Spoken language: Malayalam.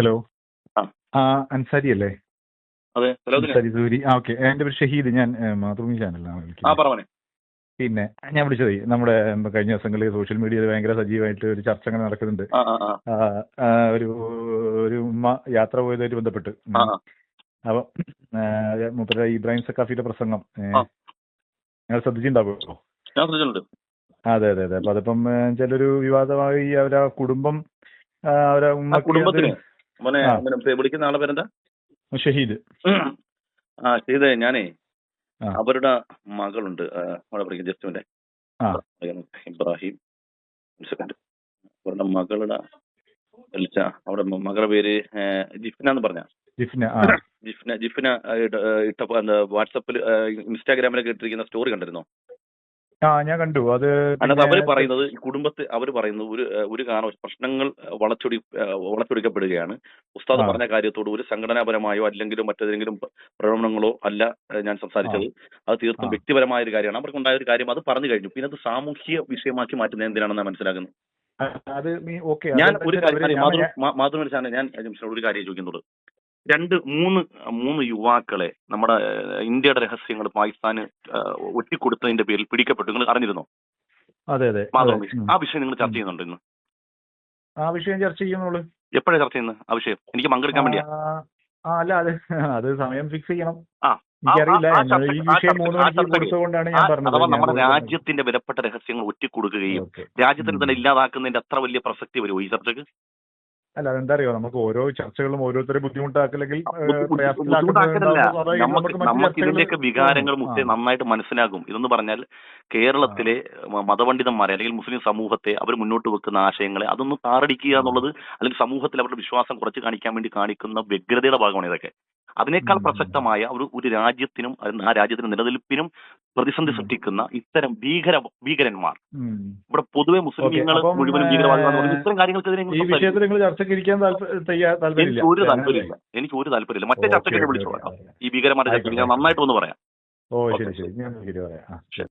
ഹലോ ആ. അൻസാരി അല്ലേ? അൻസാരി സൂരി. ആ ഓക്കെ. എന്റെ പേര് ഷഹീദ്. ഞാൻ മാതൃഭൂമി ചാനലിലാണ് വിളിക്കുന്നത്. പിന്നെ ഞാൻ വിളിച്ചത് നമ്മുടെ കഴിഞ്ഞ ദിവസങ്ങളിൽ സോഷ്യൽ മീഡിയയിൽ ഭയങ്കര സജീവമായിട്ട് ഒരു ചർച്ച അങ്ങനെ നടക്കുന്നുണ്ട് ഒരു ഒരു ഉമ്മ യാത്ര പോയതായിട്ട് ബന്ധപ്പെട്ട്. അപ്പൊ മുപ്പര ഇബ്രാഹിം സക്കാഫിയുടെ പ്രസംഗം. നിങ്ങൾ ശ്രദ്ധിച്ചിട്ടുണ്ടാവുമോ ശ്രദ്ധിച്ചിട്ടുണ്ട്. അതെ അതെ അതെ. അപ്പൊ അതിപ്പം ചിലൊരു വിവാദമായി അവരാ കുടുംബം അവരാ ഉമ്മ കുടുംബത്തിന്. മോനെ വിളിക്കുന്ന ആളെ പേരെന്താ? ഷഹീദ്. ആ ഷഹീദ് ഞാനേ അവരുടെ മകളുണ്ട്. അവിടെ പഠിക്കും ജസ്റ്റുവിന്റെ ആ. ഇബ്രാഹിം. സെക്കൻഡ് അവരുടെ മകളുടെ അവിടെ മകളുടെ പേര് ജിഫ്ന എന്ന് പറഞ്ഞ? ജിഫ്ന ജിഫ്ന ജിഫ്ന ഇട്ട- വാട്സപ്പിൽ ഇൻസ്റ്റാഗ്രാമിലൊക്കെ ഇട്ടിരിക്കുന്ന സ്റ്റോറി കണ്ടിരുന്നോ? ആ ഞാൻ കണ്ടു. അത് അതിനകത്ത് അവർ പറയുന്നത് ഈ കുടുംബത്തെ അവർ പറയുന്നത് ഒരു ഒരു കാരണം പ്രശ്നങ്ങൾ വളച്ചൊടി വളച്ചൊടിക്കപ്പെടുകയാണ്. ഉസ്താദ് പറഞ്ഞ കാര്യത്തോട് ഒരു സംഘടനാപരമായോ അല്ലെങ്കിൽ മറ്റേതെങ്കിലും പ്ര- പ്രകടനങ്ങളോ അല്ല ഞാൻ സംസാരിച്ചത്. അത് തീർത്തും വ്യക്തിപരമായ ഒരു കാര്യമാണ്. അവർക്ക് അവർക്കുണ്ടായ ഒരു കാര്യം അത് പറഞ്ഞു കഴിഞ്ഞു. പിന്നെ അത് സാമൂഹ്യ വിഷയമാക്കി മാറ്റുന്നത് എന്തിനാണെന്ന് മനസ്സിലാക്കുന്നത്? ഞാൻ ഒരു കാര്യം മാതൃ ഞാൻ- ഒരു കാര്യം ചോദിക്കുന്നുള്ളൂ രണ്ട് മൂന്ന് മൂന്ന് യുവാക്കളെ നമ്മുടെ ഇന്ത്യയുടെ രഹസ്യങ്ങൾ പാകിസ്ഥാന് ഒറ്റിക്കൊടുത്തതിന്റെ പേരിൽ പിടിക്കപ്പെട്ടു. നിങ്ങൾ അറിഞ്ഞിരുന്നോ? അതെ അതെ. ആ വിഷയം നിങ്ങൾ ചർച്ച ചെയ്യുന്നുണ്ട് ഇന്ന്? ആ വിഷയം ചർച്ച ചെയ്യുന്നുള്ളു. എപ്പോഴാണ് ചർച്ച ചെയ്യുന്നത്? ആ വിഷയം. എനിക്ക് പങ്കെടുക്കാൻ വേണ്ടിയാ. ആ അല്ല അത് അത് സമയം ഫിക്സ് ചെയ്യണം. അഥവാ നമ്മുടെ രാജ്യത്തിന്റെ വിലപ്പെട്ട രഹസ്യങ്ങൾ ഒറ്റിക്കൊടുക്കുകയും രാജ്യത്തിന് തന്നെ ഇല്ലാതാക്കുന്നതിന്റെ അത്ര വലിയ പ്രസക്തി വരുമോ ഈ ചർച്ചക്ക്? അല്ല അതെന്താ അറിയോ? നമുക്ക് ഓരോ ചർച്ചകളും ഓരോരുത്തരെ ബുദ്ധിമുട്ടാക്കില്ലെങ്കിൽ നമുക്ക് ഇതിന്റെയൊക്കെ വികാരങ്ങൾ. മുത്തേ നന്നായിട്ട് മനസ്സിലാകും. ഇതെന്ന് പറഞ്ഞാൽ കേരളത്തിലെ മതപണ്ഡിതന്മാരെ അല്ലെങ്കിൽ മുസ്ലിം സമൂഹത്തെ അവർ മുന്നോട്ട് വെക്കുന്ന ആശയങ്ങളെ അതൊന്ന് താറടിക്കുക എന്നുള്ളത് അല്ലെങ്കിൽ സമൂഹത്തിൽ അവരുടെ വിശ്വാസം കുറച്ച് കാണിക്കാൻ വേണ്ടി കാണിക്കുന്ന വ്യഗ്രതയുടെ ഭാഗമാണ് ഇതൊക്കെ. അതിനേക്കാൾ പ്രസക്തമായ ഒരു ഒരു രാജ്യത്തിനും ആ രാജ്യത്തിന്റെ നിലനിൽപ്പിനും പ്രതിസന്ധി സൃഷ്ടിക്കുന്ന ഇത്തരം ഭീകര ഭീകരന്മാർ. ഇവിടെ പൊതുവെ മുസ്ലിങ്ങൾ മുഴുവനും ഭീകരവാദികളാണ് ഇത്തരം കാര്യങ്ങൾക്കെതിരെ എനിക്ക് ഒരു? താല്പര്യമില്ല എനിക്ക് ഒരു താല്പര്യമില്ല മറ്റേ ചർച്ചയ്ക്ക് വിളിച്ചു. ഈ ഭീകരന്മാരുടെ ചർച്ച ഞാൻ നന്നായിട്ട് ഒന്ന് പറയാം. ഓ ശരി ശരി. ഞാൻ ശരി പറയാം. ആ ശരി.